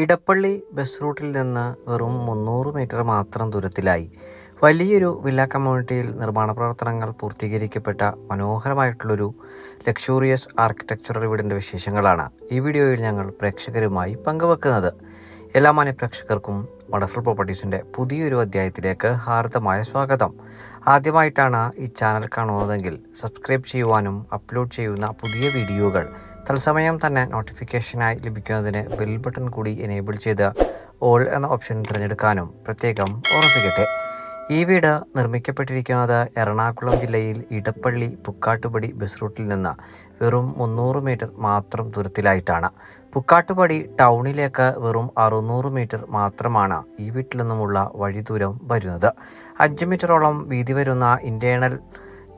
Edappally bus റൂട്ടിൽ നിന്ന് വെറും മുന്നൂറ് മീറ്റർ മാത്രം ദൂരത്തിലായി. വലിയൊരു വില്ല കമ്മ്യൂണിറ്റിയിൽ നിർമ്മാണ പ്രവർത്തനങ്ങൾ പൂർത്തീകരിക്കപ്പെട്ട മനോഹരമായിട്ടുള്ളൊരു ലക്ഷൂറിയസ് ആർക്കിടെക്ചറൽ വീടിന്റെ വിശേഷങ്ങളാണ് ഈ വീഡിയോയിൽ ഞങ്ങൾ പ്രേക്ഷകരുമായി പങ്കുവെക്കുന്നത്. എല്ലാ മാന്യ പ്രേക്ഷകർക്കും വണ്ടർഫുൾ പ്രോപ്പർട്ടീസിന്റെ പുതിയൊരു അധ്യായത്തിലേക്ക് ഹാർദമായ സ്വാഗതം. ആദ്യമായിട്ടാണ് ഈ ചാനൽ കാണുന്നതെങ്കിൽ സബ്സ്ക്രൈബ് ചെയ്യുവാനും അപ്ലോഡ് ചെയ്യുന്ന പുതിയ വീഡിയോകൾ തത്സമയം തന്നെ നോട്ടിഫിക്കേഷനായി ലഭിക്കുന്നതിന് ബെൽ ബട്ടൺ കൂടി എനേബിൾ ചെയ്ത് ഓൾ എന്ന ഓപ്ഷൻ തിരഞ്ഞെടുക്കാനും പ്രത്യേകം ഓർമ്മിപ്പിക്കട്ടെ ഈ വീട് നിർമ്മിക്കപ്പെട്ടിരിക്കുന്നത് എറണാകുളം ജില്ലയിൽ ഇടപ്പള്ളി പുക്കാട്ടുപടി ബസ് റൂട്ടിൽ നിന്ന് വെറും മുന്നൂറ് മീറ്റർ മാത്രം ദൂരത്തിലായിട്ടാണ്. പുക്കാട്ടുപടി ടൗണിലേക്ക് വെറും അറുന്നൂറ് മീറ്റർ മാത്രമാണ് ഈ വീട്ടിൽ നിന്നുമുള്ള വഴി ദൂരം വരുന്നത്. അഞ്ച് മീറ്ററോളം വീതി വരുന്ന ഇന്റേണൽ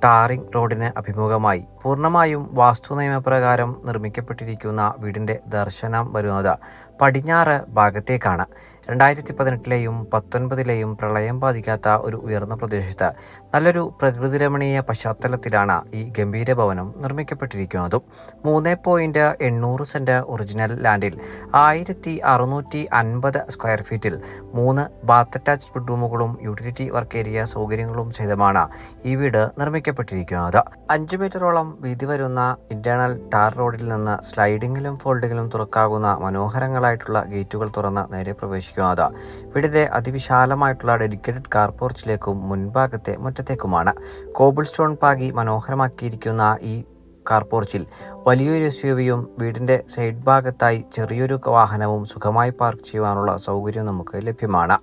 ടാറിംഗ് റോഡിന് അഭിമുഖമായി. പൂർണമായും വാസ്തു നിയമപ്രകാരം നിർമ്മിക്കപ്പെട്ടിരിക്കുന്ന വീടിന്റെ ദർശനം വരുന്നത് പടിഞ്ഞാറ് ഭാഗത്തേക്കാണ്. രണ്ടായിരത്തി പതിനെട്ടിലെയും പത്തൊൻപതിലെയും പ്രളയം ബാധിക്കാത്ത ഒരു ഉയർന്ന പ്രദേശത്ത് നല്ലൊരു പ്രകൃതിരമണീയ പശ്ചാത്തലത്തിലാണ് ഈ ഗംഭീര ഭവനം നിർമ്മിക്കപ്പെട്ടിരിക്കുന്നതും. മൂന്ന് പോയിന്റ് എണ്ണൂറ് സെന്റ് ഒറിജിനൽ ലാൻഡിൽ ആയിരത്തി അറുന്നൂറ്റി അൻപത് സ്ക്വയർ ഫീറ്റിൽ മൂന്ന് ബാത്ത് അറ്റാച്ച് ബെഡ്റൂമുകളും യൂട്ടിലിറ്റി വർക്ക് ഏരിയ സൗകര്യങ്ങളും സഹിതമാണ് ഈ വീട് നിർമ്മിക്കപ്പെട്ടിരിക്കുന്നത്. അഞ്ച് മീറ്ററോളം വീതി വരുന്ന ഇന്റേണൽ ടാർ റോഡിൽ നിന്ന് സ്ലൈഡിങ്ങിലും ഫോൾഡിങ്ങിലും തുറക്കാകുന്ന മനോഹരങ്ങളായിട്ടുള്ള ഗേറ്റുകൾ തുറന്ന് നേരെ പ്രവേശിക്കുന്നത് വീടിന്റെ അതിവിശാലമായിട്ടുള്ള ഡെഡിക്കേറ്റഡ് കാർ പോർച്ചിലേക്കും മുൻഭാഗത്തെ മുറ്റത്തേക്കുമാണ്. കോബിൾ സ്റ്റോൺ പാകി മനോഹരമാക്കിയിരിക്കുന്ന ഈ കാർ പോർച്ചിൽ വലിയൊരു എസ് യു വിയും വീടിന്റെ സൈഡ് ഭാഗത്തായി ചെറിയൊരു വാഹനവും സുഖമായി പാർക്ക് ചെയ്യുവാനുള്ള സൗകര്യം നമുക്ക് ലഭ്യമാണ്.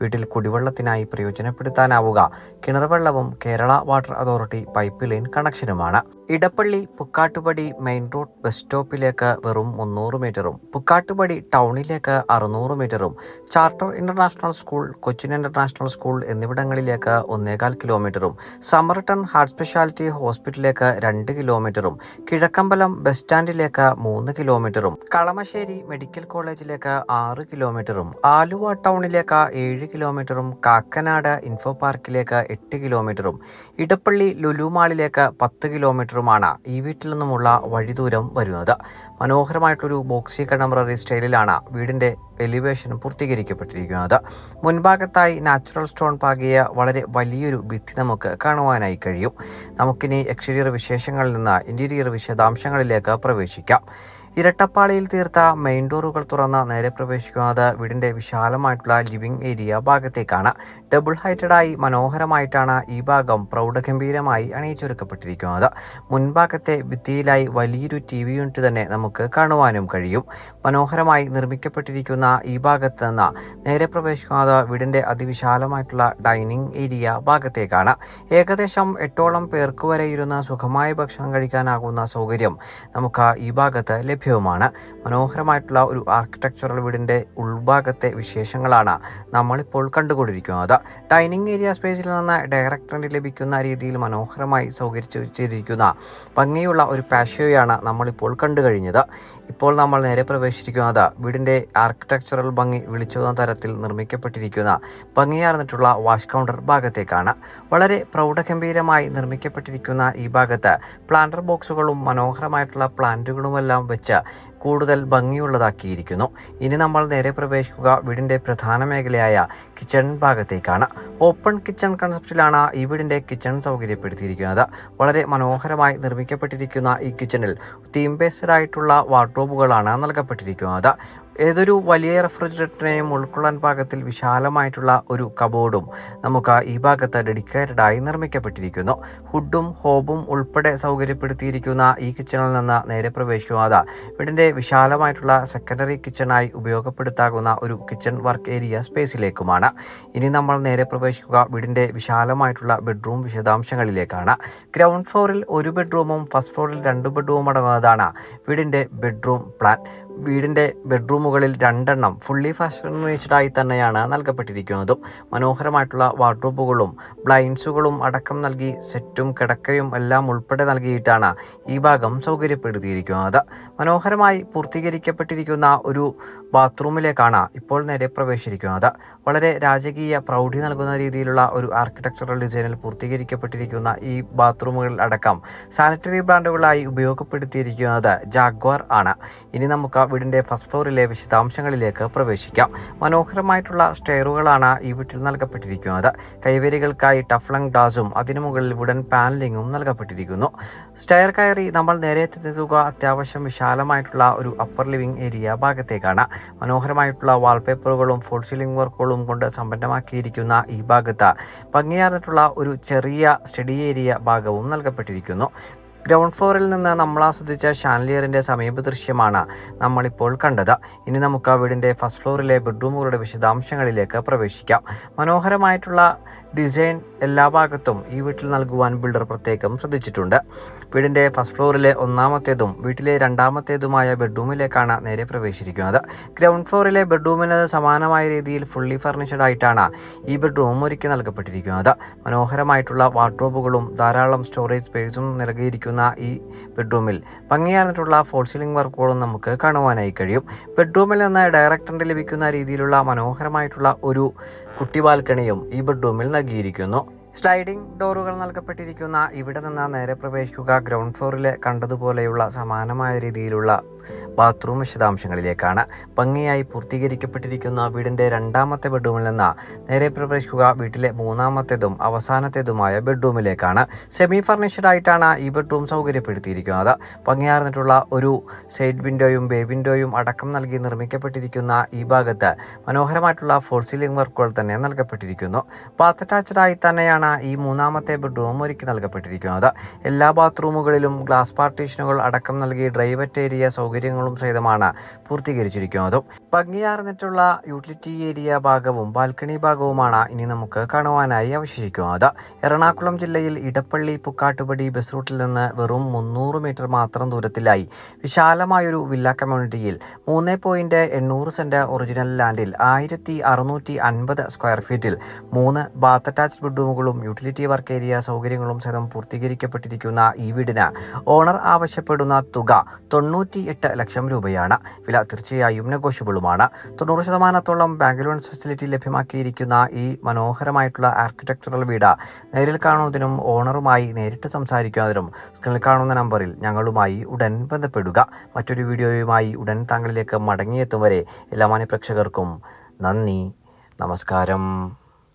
വീട്ടിൽ കുടിവെള്ളത്തിനായി പ്രയോജനപ്പെടുത്താനാവുക. കിണർ വെള്ളവും Kerala water authority pipe line കണക്ഷനുമാണ്. Edappally Pukkattupadi main road bus സ്റ്റോപ്പിലേക്ക് വെറും മുന്നൂറ് മീറ്ററും പുക്കാട്ടുപടി ടൗണിലേക്ക് അറുന്നൂറ് മീറ്ററും charter international school Cochin international school എന്നിവിടങ്ങളിലേക്ക് ഒന്നേകാൽ കിലോമീറ്ററും സമർട്ടൺ ഹാർട്ട് സ്പെഷ്യാലിറ്റി ഹോസ്പിറ്റലിലേക്ക് രണ്ട് കിലോമീറ്ററും കിഴക്കമ്പലം ബസ് സ്റ്റാൻഡിലേക്ക് മൂന്ന് കിലോമീറ്ററും കളമശ്ശേരി മെഡിക്കൽ കോളേജിലേക്ക് ആറ് കിലോമീറ്ററും ആലുവ ടൗണിലേക്ക് ഏഴ് കിലോമീറ്ററും കാക്കനാട് ഇൻഫോ പാർക്കിലേക്ക് എട്ട് കിലോമീറ്ററും ഇടപ്പള്ളി ലുലു മാളിലേക്ക് പത്ത് കിലോമീറ്ററുമാണ് ഈ വീട്ടിൽ നിന്നുമുള്ള വഴിദൂരം വരുന്നത്. മനോഹരമായിട്ടൊരു ബോക്സി കണ്ടംപററി സ്റ്റൈലിലാണ് വീടിന്റെ എലിവേഷൻ പൂർത്തീകരിക്കപ്പെട്ടിരിക്കുന്നത് മുൻഭാഗത്തായി നാച്ചുറൽ സ്റ്റോൺ പാകിയ വളരെ വലിയൊരു ഭിത്തി നമുക്ക് കാണുവാനായി കഴിയും. നമുക്കിനി എക്സ്റ്റീരിയർ വിശേഷങ്ങളിൽ നിന്ന് ഇന്റീരിയർ വിശദാംശങ്ങളിലേക്ക് പ്രവേശിക്കാം. ഇരട്ടപ്പാളിയിൽ തീർത്ത മെയിൻ ഡോറുകൾ തുറന്ന് നേരെ പ്രവേശിക്കുന്നത് വീടിന്റെ വിശാലമായിട്ടുള്ള ലിവിംഗ് ഏരിയ ഭാഗത്തേക്കാണ്. ഡബിൾ ഹൈറ്റഡായി മനോഹരമായിട്ടാണ് ഈ ഭാഗം പ്രൗഢഗംഭീരമായി അണിയിച്ചൊരുക്കപ്പെട്ടിരിക്കുന്നത്. മുൻഭാഗത്തെ ഭിത്തിയിലായി വലിയൊരു ടി വി യൂണിറ്റ് തന്നെ നമുക്ക് കാണുവാനും കഴിയും. മനോഹരമായി നിർമ്മിക്കപ്പെട്ടിരിക്കുന്ന ഈ ഭാഗത്ത് നിന്ന് നേരെ പ്രവേശിക്കുന്നത് വീടിന്റെ അതിവിശാലമായിട്ടുള്ള ഡൈനിങ് ഏരിയ ഭാഗത്തേക്കാണ്. ഏകദേശം എട്ടോളം പേർക്ക് വരെ ഇരുന്ന് സുഖമായി ഭക്ഷണം കഴിക്കാനാകുന്ന സൗകര്യം നമുക്ക് ഈ ഭാഗത്ത് ലഭ്യവുമാണ്. മനോഹരമായിട്ടുള്ള ഒരു ആർക്കിടെക്ചറൽ വീടിന്റെ ഉൾഭാഗത്തെ വിശേഷങ്ങളാണ് നമ്മളിപ്പോൾ കണ്ടുകൊണ്ടിരിക്കുന്നത്. ഡൈനിങ് ഏരിയ സ്പേസിൽ നിന്ന് ഡയറക്ടറിന് ലഭിക്കുന്ന രീതിയിൽ മനോഹരമായി സൗകര്യച്ചു വെച്ചിരിക്കുന്ന ഭംഗിയുള്ള ഒരു പാഷ്യോയാണ് നമ്മളിപ്പോൾ കണ്ടു കഴിഞ്ഞത് ഇപ്പോൾ നമ്മൾ നേരെ പ്രവേശിച്ചിരിക്കുന്നത് വീടിന്റെ ആർക്കിടെക്ചറൽ ഭംഗി വിളിച്ചോന്ന തരത്തിൽ നിർമ്മിക്കപ്പെട്ടിരിക്കുന്ന ഭംഗിയാർന്നിട്ടുള്ള വാഷ് കൗണ്ടർ ഭാഗത്തേക്കാണ്. വളരെ പ്രൗഢഗംഭീരമായി നിർമ്മിക്കപ്പെട്ടിരിക്കുന്ന ഈ ഭാഗത്ത് പ്ലാന്റർ ബോക്സുകളും മനോഹരമായിട്ടുള്ള പ്ലാന്റുകളുമെല്ലാം വെച്ച് കൂടുതൽ ഭംഗിയുള്ളതാക്കിയിരിക്കുന്നു. ഇനി നമ്മൾ നേരെ പ്രവേശിക്കുക. വീടിന്റെ പ്രധാന മേഖലയായ കിച്ചൺ ഭാഗത്തേക്കാണ്. ഓപ്പൺ കിച്ചൺ കൺസെപ്റ്റിലാണ് ഈ വീടിന്റെ കിച്ചൺ സൗകര്യപ്പെടുത്തിയിരിക്കുന്നത്. വളരെ മനോഹരമായി നിർമ്മിക്കപ്പെട്ടിരിക്കുന്ന ഈ കിച്ചണിൽ തീം ബേസ്ഡ് ആയിട്ടുള്ള വാർഡ്രോബുകളാണ് നൽകപ്പെട്ടിരിക്കുന്നത്. ഏതൊരു വലിയ റെഫ്രിജറേറ്ററിനെയും ഉൾക്കൊള്ളാൻ പാകത്തിൽ വിശാലമായിട്ടുള്ള ഒരു കബോർഡും നമുക്ക് ഈ ഭാഗത്ത് ഡെഡിക്കേറ്റഡായി നിർമ്മിക്കപ്പെട്ടിരിക്കുന്നു. ഹുഡും ഹോബും ഉൾപ്പെടെ സൗകര്യപ്പെടുത്തിയിരിക്കുന്ന ഈ കിച്ചണിൽ നിന്ന് നേരെ പ്രവേശിക്കാതെ വീടിന്റെ വിശാലമായിട്ടുള്ള സെക്കൻഡറി കിച്ചണായി ഉപയോഗപ്പെടുത്താകുന്ന ഒരു കിച്ചൺ വർക്ക് ഏരിയ സ്പേസിലേക്കുമാണ് ഇനി നമ്മൾ നേരെ പ്രവേശിക്കുക വീടിന്റെ വിശാലമായിട്ടുള്ള ബെഡ്റൂം വിശദാംശങ്ങളിലേക്കാണ്. ഗ്രൗണ്ട് ഫ്ലോറിൽ ഒരു ബെഡ്റൂമും ഫസ്റ്റ് ഫ്ലോറിൽ രണ്ട് ബെഡ്റൂമും അടങ്ങുന്നതാണ് വീടിന്റെ ബെഡ്റൂം പ്ലാൻ വീടിന്റെ ബെഡ്റൂമുകളിൽ രണ്ടെണ്ണം ഫുള്ളി ഫർണിഷ്ഡായി തന്നെയാണ് നൽകപ്പെട്ടിരിക്കുന്നതും. മനോഹരമായിട്ടുള്ള വാർഡ്രോബുകളും ബ്ലൈൻഡ്സുകളും അടക്കം നൽകി സെറ്റും കിടക്കയും എല്ലാം ഉൾപ്പെടെ നൽകിയിട്ടാണ് ഈ ഭാഗം സൗകര്യപ്പെടുത്തിയിരിക്കുന്നത്. മനോഹരമായി പൂർത്തീകരിക്കപ്പെട്ടിരിക്കുന്ന ഒരു ബാത്റൂമിലേക്കാണ് ഇപ്പോൾ നേരെ പ്രവേശിച്ചിരിക്കുന്നത്. വളരെ രാജകീയ പ്രൗഢി നൽകുന്ന രീതിയിലുള്ള ഒരു ആർക്കിടെക്ചറൽ ഡിസൈനിൽ പൂർത്തീകരിക്കപ്പെട്ടിരിക്കുന്ന ഈ ബാത്റൂമുകളിൽ അടക്കം സാനിറ്ററി ബ്രാൻഡുകളായി ഉപയോഗപ്പെടുത്തിയിരിക്കുന്നത് ജാഗ്വാർ ആണ്. ഇനി നമുക്ക് വീടിന്റെ ഫസ്റ്റ് ഫ്ലോറിലെ വിശദാംശങ്ങളിലേക്ക് പ്രവേശിക്കാം. മനോഹരമായിട്ടുള്ള സ്റ്റെയറുകളാണ് ഈ വീട്ടിൽ നൽകപ്പെട്ടിരിക്കുന്നത്. കൈവരികൾക്കായി ടഫ്ലങ് ഡാസും അതിനു മുകളിൽ വുഡൻ പാനലിങ്ങും നൽകപ്പെട്ടിരിക്കുന്നു. സ്റ്റെയർ കയറി നമ്മൾ നേരെ എത്തുക അത്യാവശ്യം വിശാലമായിട്ടുള്ള ഒരു അപ്പർ ലിവിംഗ് ഏരിയ ഭാഗത്തേക്കാണ്. മനോഹരമായിട്ടുള്ള വാൾപേപ്പറുകളും ഫോൾ സീലിംഗ് വർക്കുകളും കൊണ്ട് സമ്പന്നമാക്കിയിരിക്കുന്ന ഈ ഭാഗത്ത് ഭംഗിയാർന്നിട്ടുള്ള ഒരു ചെറിയ സ്റ്റഡി ഏരിയ ഭാഗവും നൽകപ്പെട്ടിരിക്കുന്നു. ഗ്രൗണ്ട് ഫ്ലോറിൽ നിന്ന് നമ്മൾ ആസ്വദിച്ച ഷാൻലിയറിന്റെ സമീപ ദൃശ്യമാണ് നമ്മളിപ്പോൾ കണ്ടത്. ഇനി നമുക്ക് ആ വീടിന്റെ ഫസ്റ്റ് ഫ്ലോറിലെ ബെഡ്റൂമുകളുടെ വിശദാംശങ്ങളിലേക്ക് പ്രവേശിക്കാം. മനോഹരമായിട്ടുള്ള ഡിസൈൻ എല്ലാ ഭാഗത്തും ഈ വീട്ടിൽ നൽകുവാൻ ബിൽഡർ പ്രത്യേകം ശ്രദ്ധിച്ചിട്ടുണ്ട്. വീടിന്റെ ഫസ്റ്റ് ഫ്ലോറിലെ ഒന്നാമത്തേതും വീട്ടിലെ രണ്ടാമത്തേതുമായ ബെഡ്റൂമിലേക്കാണ് നേരെ പ്രവേശിച്ചിരിക്കുന്നത്. ഗ്രൗണ്ട് ഫ്ലോറിലെ ബെഡ്റൂമിന് സമാനമായ രീതിയിൽ ഫുള്ളി ഫർണിഷഡ് ആയിട്ടാണ് ഈ ബെഡ്റൂം ഒരുക്കി നൽകപ്പെട്ടിരിക്കുന്നത്. മനോഹരമായിട്ടുള്ള വാർഡ്രോബുകളും ധാരാളം സ്റ്റോറേജ് സ്പേസും നൽകിയിരിക്കുന്ന ഈ ബെഡ്റൂമിൽ ഭംഗിയാർന്നിട്ടുള്ള ഫോൾ സീലിംഗ് വർക്കുകളും നമുക്ക് കാണുവാനായി കഴിയും. ബെഡ്റൂമിൽ നിന്ന് ഡയറക്ടറിന്റെ ലഭിക്കുന്ന രീതിയിലുള്ള മനോഹരമായിട്ടുള്ള ഒരു കുട്ടി ബാൽക്കണിയും ഈ ബെഡ്റൂമിൽ 片桐くんの സ്ലൈഡിംഗ് ഡോറുകൾ നൽകപ്പെട്ടിരിക്കുന്ന ഇവിടെ നിന്ന് നേരെ പ്രവേശിക്കുക ഗ്രൗണ്ട് ഫ്ലോറിലെ കണ്ടതുപോലെയുള്ള സമാനമായ രീതിയിലുള്ള ബാത്റൂം വിശദാംശങ്ങളിലേക്കാണ്. ഭംഗിയായി പൂർത്തീകരിക്കപ്പെട്ടിരിക്കുന്ന വീടിന്റെ രണ്ടാമത്തെ ബെഡ്റൂമിൽ നിന്ന് നേരെ പ്രവേശിക്കുക വീട്ടിലെ മൂന്നാമത്തേതും അവസാനത്തേതുമായ ബെഡ്റൂമിലേക്കാണ് സെമി ഫർണിഷ്ഡ് ആയിട്ടാണ് ഈ ബെഡ്റൂം സൗകര്യപ്പെടുത്തിയിരിക്കുന്നത്. ഭംഗിയാർന്നിട്ടുള്ള ഒരു സൈഡ് വിൻഡോയും ബേ വിൻഡോയും അടക്കം നൽകി നിർമ്മിക്കപ്പെട്ടിരിക്കുന്ന ഈ ഭാഗത്ത് മനോഹരമായിട്ടുള്ള ഫോൾ സീലിംഗ് വർക്കുകൾ തന്നെ നൽകപ്പെട്ടിരിക്കുന്നു. ബാത്ത് അറ്റാച്ച്ഡ് ആയി തന്നെയാണ് ഈ മൂന്നാമത്തെ ബെഡ്റൂം ഒരുക്കി നൽകപ്പെട്ടിരിക്കുന്നത്. എല്ലാ ബാത്റൂമുകളിലും ഗ്ലാസ് പാർട്ടീഷനുകൾ അടക്കം നൽകി ഡ്രൈവറ്റ് ഏരിയ സൗകര്യങ്ങളും സഹിതമാണ് പൂർത്തീകരിച്ചിരിക്കുന്നത്. ഭംഗിയാർന്നിട്ടുള്ള യൂട്ടിലിറ്റി ഏരിയ ഭാഗവും ബാൽക്കണി ഭാഗവുമാണ് ഇനി നമുക്ക് കാണുവാനായി അവശേഷിക്കുന്നത്. എറണാകുളം ജില്ലയിൽ ഇടപ്പള്ളി പുക്കാട്ടുപടി ബസ് റൂട്ടിൽ നിന്ന് വെറും മുന്നൂറ് മീറ്റർ മാത്രം ദൂരത്തിലായി. വിശാലമായൊരു വില്ല കമ്മ്യൂണിറ്റിയിൽ മൂന്ന് പോയിന്റ് എണ്ണൂറ് സെന്റ് ഒറിജിനൽ ലാൻഡിൽ ആയിരത്തി അറുന്നൂറ്റി അൻപത് സ്ക്വയർ ഫീറ്റിൽ മൂന്ന് ബാത്ത് അറ്റാച്ച്ഡ് ബെഡ്റൂമുകളും യൂട്ടിലിറ്റി വർക്ക് ഏരിയ സൗകര്യങ്ങളും സഹിതം പൂർത്തീകരിക്കപ്പെട്ടിരിക്കുന്ന ഈ വീടിന് ഓണർ ആവശ്യപ്പെടുന്ന തുക തൊണ്ണൂറ്റി എട്ട് ലക്ഷം രൂപയാണ്. വില തീർച്ചയായും നെഗോഷ്യബിളുമാണ്. തൊണ്ണൂറ് ശതമാനത്തോളം ബാങ്ക് ലോൺസ് ഫെസിലിറ്റി ലഭ്യമാക്കിയിരിക്കുന്ന ഈ മനോഹരമായിട്ടുള്ള ആർക്കിടെക്ചറൽ വീട് നേരിൽ കാണുന്നതിനും ഓണറുമായി നേരിട്ട് സംസാരിക്കുന്നതിനും സ്ക്രീനിൽ കാണുന്ന നമ്പറിൽ ഞങ്ങളുമായി ഉടൻ ബന്ധപ്പെടുക. മറ്റൊരു വീഡിയോയുമായി ഉടൻ താങ്കളിലേക്ക് മടങ്ങിയെത്തും വരെ എല്ലാ മാന്യ പ്രേക്ഷകർക്കും നന്ദി. നമസ്കാരം.